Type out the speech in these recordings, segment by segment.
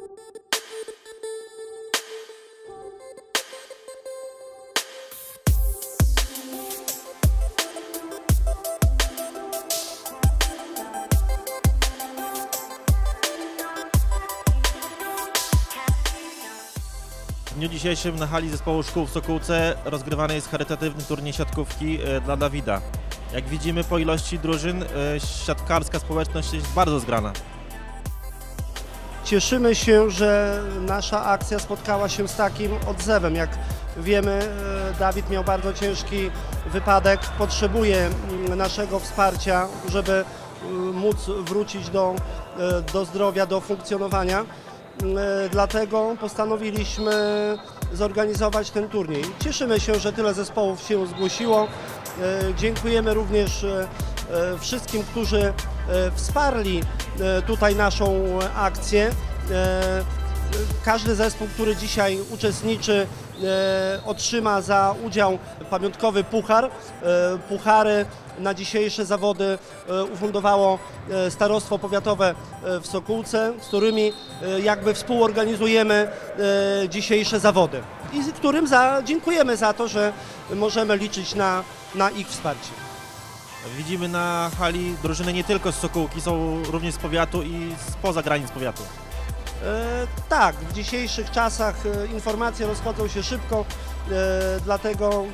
W dniu dzisiejszym na hali zespołu szkół w Sokółce rozgrywany jest charytatywny turniej siatkówki e, dla Dawida. Jak widzimy po ilości drużyn, e, siatkarska społeczność jest bardzo zgrana. Cieszymy się, że nasza akcja spotkała się z takim odzewem. Jak wiemy, e, Dawid miał bardzo ciężki wypadek, potrzebuje mm, naszego wsparcia, żeby mm, móc wrócić do, e, do zdrowia, do funkcjonowania. Mm, e, Dlatego postanowiliśmy zorganizować ten turniej. Cieszymy się, że tyle zespołów się zgłosiło. Dziękujemy również wszystkim, którzy e, wsparli e, tutaj naszą akcję. E, Każdy zespół, który dzisiaj uczestniczy, e, otrzyma za udział pamiątkowy puchar. E, Puchary na dzisiejsze zawody e, ufundowało e, Starostwo Powiatowe e, w Sokółce, z którymi e, jakby współorganizujemy e, dzisiejsze zawody. I którym za, dziękujemy za to, że możemy liczyć na, na ich wsparcie. Widzimy na hali drużyny nie tylko z Sokółki, są również z powiatu i spoza granic powiatu. E, tak, w dzisiejszych czasach e, informacje rozchodzą się szybko, e, dlatego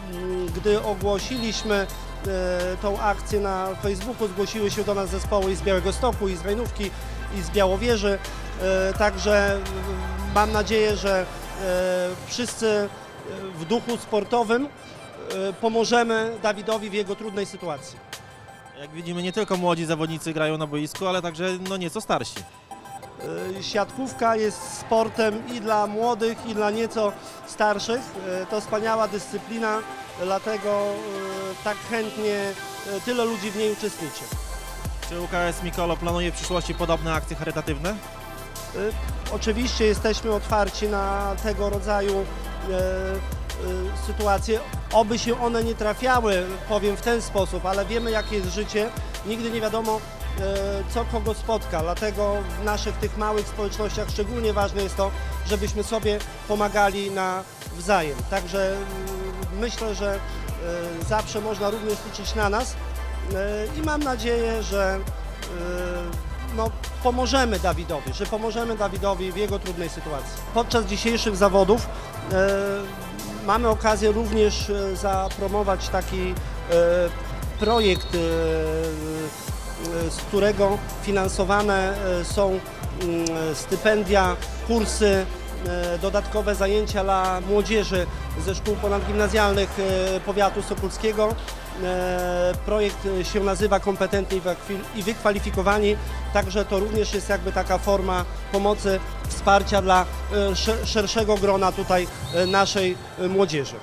gdy ogłosiliśmy e, tą akcję na Facebooku, zgłosiły się do nas zespoły i z Białegostoku, i z Rejnówki, i z Białowieży, e, także mam nadzieję, że e, wszyscy w duchu sportowym pomożemy Dawidowi w jego trudnej sytuacji. Jak widzimy nie tylko młodzi zawodnicy grają na boisku, ale także no nieco starsi. E, Siatkówka jest sportem i dla młodych, i dla nieco starszych. E, To wspaniała dyscyplina, dlatego e, tak chętnie e, tyle ludzi w niej uczestniczy. Czy UKS Mikolo planuje w przyszłości podobne akcje charytatywne? E, Oczywiście jesteśmy otwarci na tego rodzaju e, e, sytuacje. Oby się one nie trafiały, powiem w ten sposób, ale wiemy jakie jest życie. Nigdy nie wiadomo, e, co kogo spotka. Dlatego w naszych tych małych społecznościach szczególnie ważne jest to, żebyśmy sobie pomagali nawzajem. Także mm, myślę, że zawsze można również liczyć na nas i mam nadzieję, że no, pomożemy Dawidowi, że pomożemy Dawidowi w jego trudnej sytuacji. Podczas dzisiejszych zawodów mamy okazję również e, zapromować taki e, projekt, e, z którego finansowane są mm, stypendia, kursy, dodatkowe zajęcia dla młodzieży ze szkół ponadgimnazjalnych e, powiatu sokólskiego. E, Projekt się nazywa Kompetentni i Wykwalifikowani, także to również jest jakby taka forma pomocy, wsparcia dla e, sze- szerszego grona tutaj e, naszej e, młodzieży.